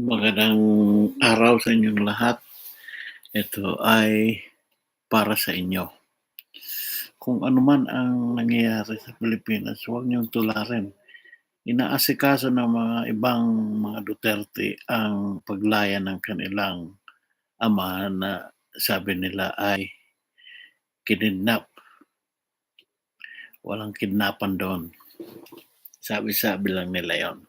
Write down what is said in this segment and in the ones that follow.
Magandang araw sa inyong lahat. Ito ay para sa inyo. Kung ano man ang nangyayari sa Pilipinas, huwag niyong tularin. Inaasikaso ng mga ibang mga Duterte ang paglaya ng kanilang ama na sabi nila ay kinidnap. Walang kidnapan doon. Sabi-sabi lang nila yon.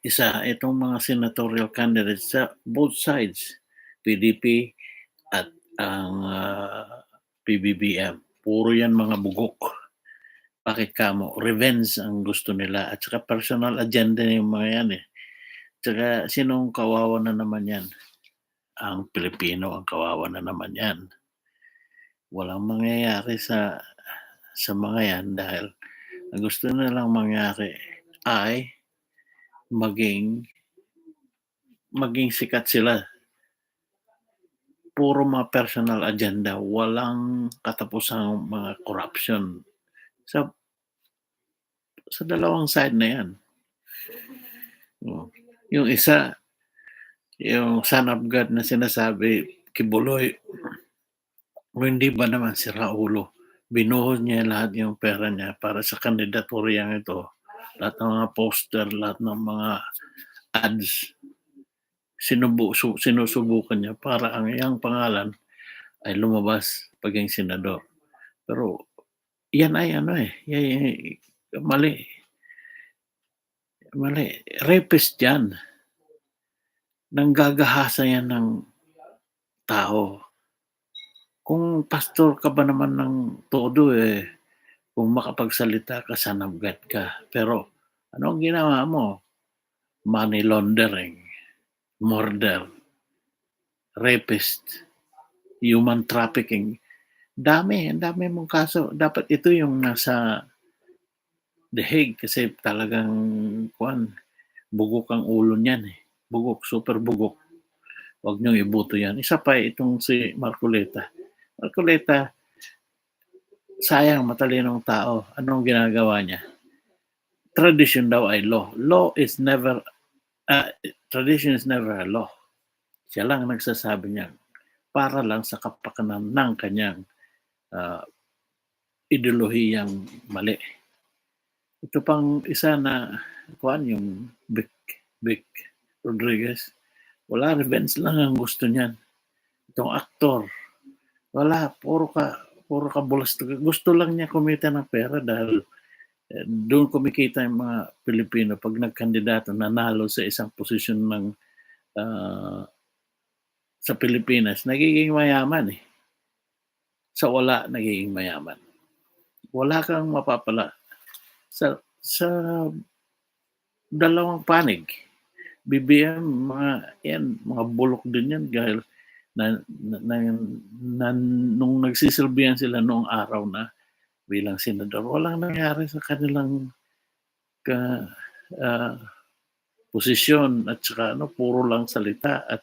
Isa, itong mga senatorial candidates sa both sides, PDP at ang uh, PBBM. Puro yan mga bugok. Bakit kamo? Revenge ang gusto nila. At saka personal agenda yung mga yan eh. Tsaka sinong kawawa na naman yan? Ang Pilipino ang kawawa na naman yan. Walang mangyayari sa sa mga yan dahil ang gusto nilang mangyari ay maging maging sikat sila. Puro mga personal agenda, walang katapusang mga corruption sa sa dalawang side na yan. Oh. Yung isa, yung son of God na sinasabi, Kibuloy, o hindi ba naman si Raulo, binuhos niya lahat yung pera niya para sa kandidaturyang ito lahat ng mga poster, lahat ng mga ads, sinubu, su, sinusubukan niya para ang iyang pangalan ay lumabas paging senador. Pero yan ay ano eh, yan, yan, mali. Mali. Rapist yan. Nanggagahasa yan ng tao. Kung pastor ka ba naman ng todo eh, kung makapagsalita ka, sanabgat ka. Pero ano ang ginawa mo? Money laundering, murder, rapist, human trafficking. Dami, dami mong kaso. Dapat ito yung nasa The Hague kasi talagang kuan bugok ang ulo niyan eh. Bugok, super bugok. Huwag niyong ibuto yan. Isa pa itong si Marcoleta. Marcoleta, sayang matalinong tao. Anong ginagawa niya? Tradition daw ay law. Law is never, uh, tradition is never a law. Siya lang nagsasabi niya para lang sa kapakanan ng kanyang uh, ideolohiyang mali. Ito pang isa na kuan yung Vic, Vic Rodriguez. Wala, revenge lang ang gusto niyan. Itong aktor, wala, puro ka, puro ka bulas. Gusto lang niya kumita ng pera dahil eh, doon kumikita yung mga Pilipino pag nagkandidato nanalo sa isang posisyon ng uh, sa Pilipinas, nagiging mayaman eh. Sa wala, nagiging mayaman. Wala kang mapapala sa sa dalawang panig. BBM, mga yan, mga bulok din yan dahil na, na, na, nung nagsisilbihan sila noong araw na bilang senador, walang nangyari sa kanilang ka, uh, posisyon at saka ano, puro lang salita at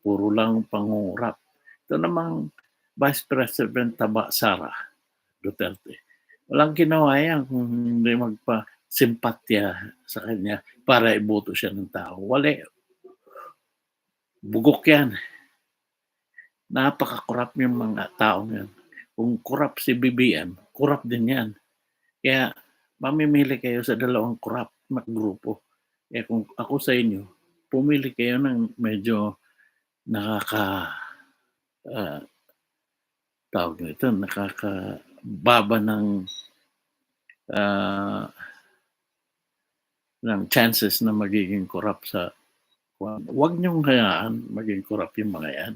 puro lang pangungurap. Ito namang Vice President Taba Sara Duterte. Walang ginawa yan kung hindi magpa simpatya sa kanya para iboto siya ng tao. Wala. Bugok yan. Napaka-corrupt yung mga tao yan. Kung corrupt si BBM, corrupt din yan. Kaya mamimili kayo sa dalawang corrupt na grupo. Kaya kung ako sa inyo, pumili kayo ng medyo nakaka uh, tawag nito, nakakababa ng uh, ng chances na magiging corrupt sa Huwag niyong hayaan maging corrupt yung mga yan.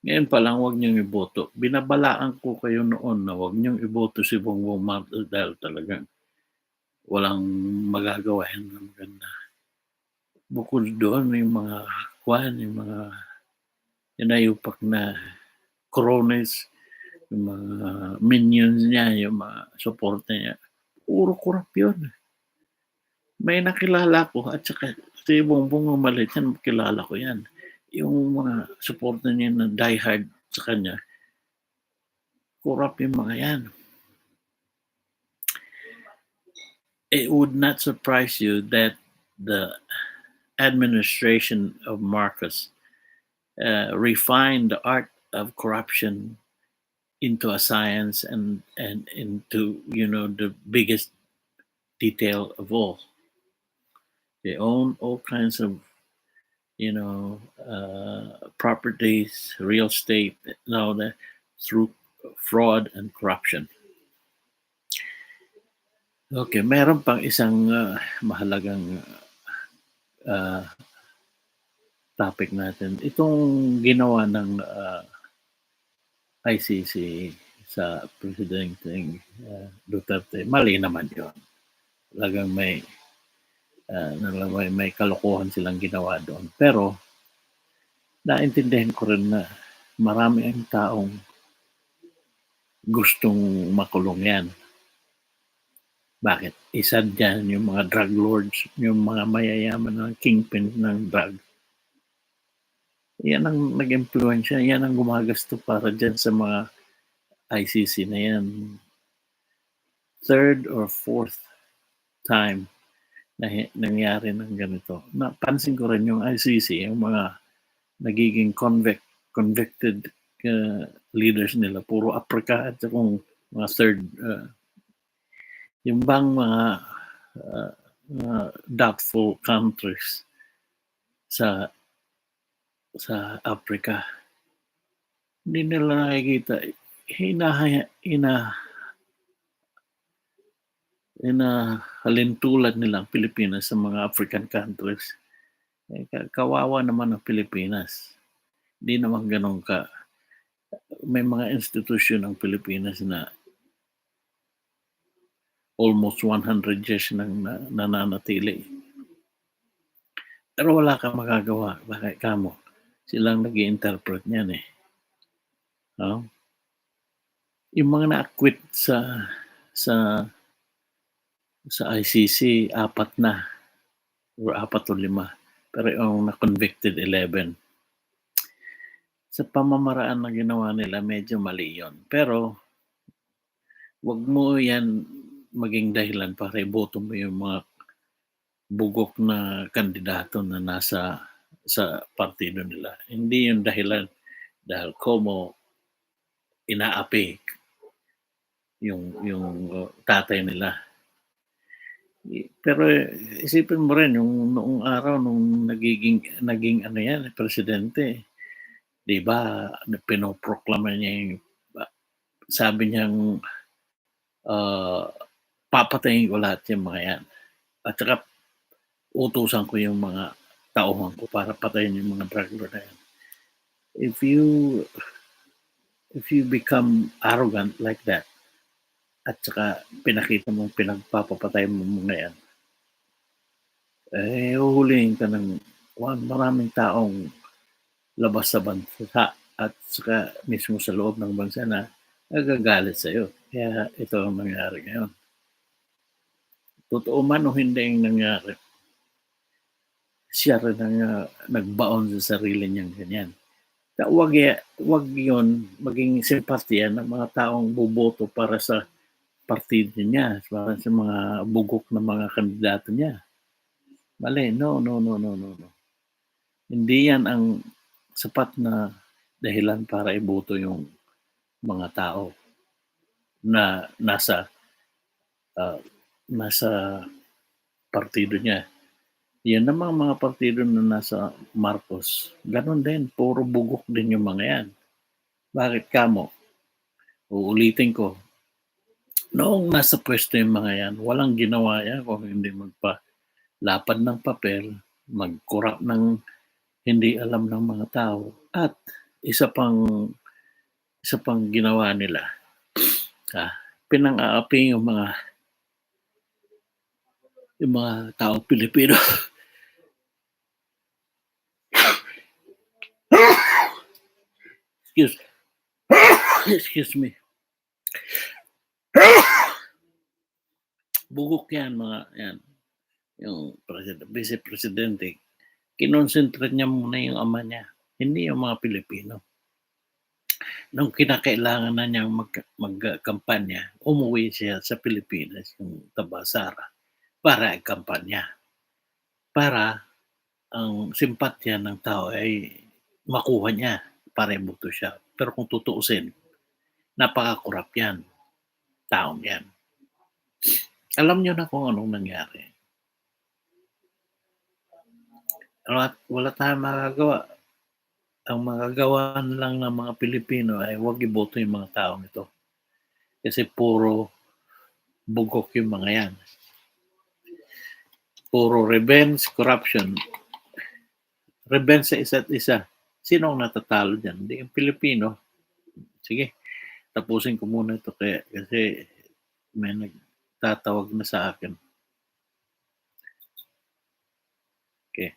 Ngayon pa lang, huwag niyong iboto. Binabalaan ko kayo noon na huwag niyong iboto si Bongbong Marcos dahil talagang walang magagawa yan na maganda. Bukod doon, may mga kwan, yung mga inayupak na cronies, yung mga minions niya, yung mga supporter niya. Puro corrupt yun may nakilala ko at saka si Bongbong umalit yan, kilala ko yan. Yung mga supporter niya na diehard sa kanya, corrupt yung mga yan. It would not surprise you that the administration of Marcos uh, refined the art of corruption into a science and and into you know the biggest detail of all. They own all kinds of you know uh, properties, real estate, and all that through fraud and corruption. Okay, meron pang isang uh, mahalagang uh, topic natin. Itong ginawa ng uh, ICC sa Presidente uh, Duterte, mali naman yun. Talagang may, uh, may, may kalokohan silang ginawa doon. Pero, naintindihan ko rin na marami ang taong gustong makulong yan. Bakit? Isa dyan yung mga drug lords, yung mga mayayaman ng kingpin ng drug yan ang nag-impluensya, yan ang gumagasto para dyan sa mga ICC na yan. Third or fourth time nangyari ng ganito. Napansin ko rin yung ICC, yung mga nagiging convict, convicted uh, leaders nila, puro Africa at kung mga third, uh, yung bang mga uh, uh, doubtful countries sa sa Africa. Hindi nila nakikita. Hinahaya, ina, inahalintulad nila ang Pilipinas sa mga African countries. Eh, kawawa naman ang Pilipinas. Hindi naman ganun ka. May mga institusyon ang Pilipinas na almost 100 years nang nananatili. Pero wala kang magagawa. Bakit kamo? silang nag interpret niyan eh. No? Yung mga na-acquit sa sa sa ICC, apat na or apat o lima. Pero yung na-convicted, 11. Sa pamamaraan na ginawa nila, medyo mali yon. Pero, wag mo yan maging dahilan para iboto mo yung mga bugok na kandidato na nasa sa partido nila. Hindi yung dahilan dahil como inaapi yung yung uh, tatay nila. Pero isipin mo rin yung noong araw nung nagiging naging ano yan, presidente, 'di ba? Pinoproklama niya yung sabi niyang uh, papatayin ko lahat yung mga yan. At saka utusan ko yung mga tauhan ko para patayin yung mga drug lord na yan. If you if you become arrogant like that, at saka pinakita mong pinagpapapatay mo mga yan, eh, uhulihin ka ng maraming taong labas sa bansa at saka mismo sa loob ng bansa na nagagalit sa iyo. Kaya ito ang nangyari ngayon. Totoo man o hindi ang nangyari, siya rin ang uh, nagbaon sa sarili niyang ganyan. Wag, wag yon maging simpatya ng mga taong buboto para sa partido niya, para sa mga bugok na mga kandidato niya. Mali, no, no, no, no, no, no. Hindi yan ang sapat na dahilan para iboto yung mga tao na nasa uh, nasa partido niya yan namang mga partido na nasa Marcos, ganun din, puro bugok din yung mga yan. Bakit kamo? Uulitin ko, noong nasa pwesto yung mga yan, walang ginawa yan kung hindi magpa lapad ng papel, magkurap ng hindi alam ng mga tao, at isa pang isa pang ginawa nila, ah, pinang-aapi yung mga yung mga tao Pilipino Excuse Excuse me. Bugok yan mga yan. Yung president, vice presidente, kinonsentrate niya muna yung ama niya, hindi yung mga Pilipino. Nung kinakailangan na niyang mag, magkampanya, umuwi siya sa Pilipinas, yung Tabasara, para kampanya. Para ang simpatya ng tao ay makuha niya para iboto siya. Pero kung tutuusin, napaka-korap yan. Taong yan. Alam niyo na kung anong nangyari. Wala, wala tayong magagawa. Ang magagawa lang ng mga Pilipino ay huwag iboto yung mga taong ito. Kasi puro bugok yung mga yan. Puro revenge, corruption. Revenge sa isa't isa. Sino ang natatalo dyan? Hindi yung Pilipino. Sige, tapusin ko muna ito kaya, kasi may nagtatawag na sa akin. Okay.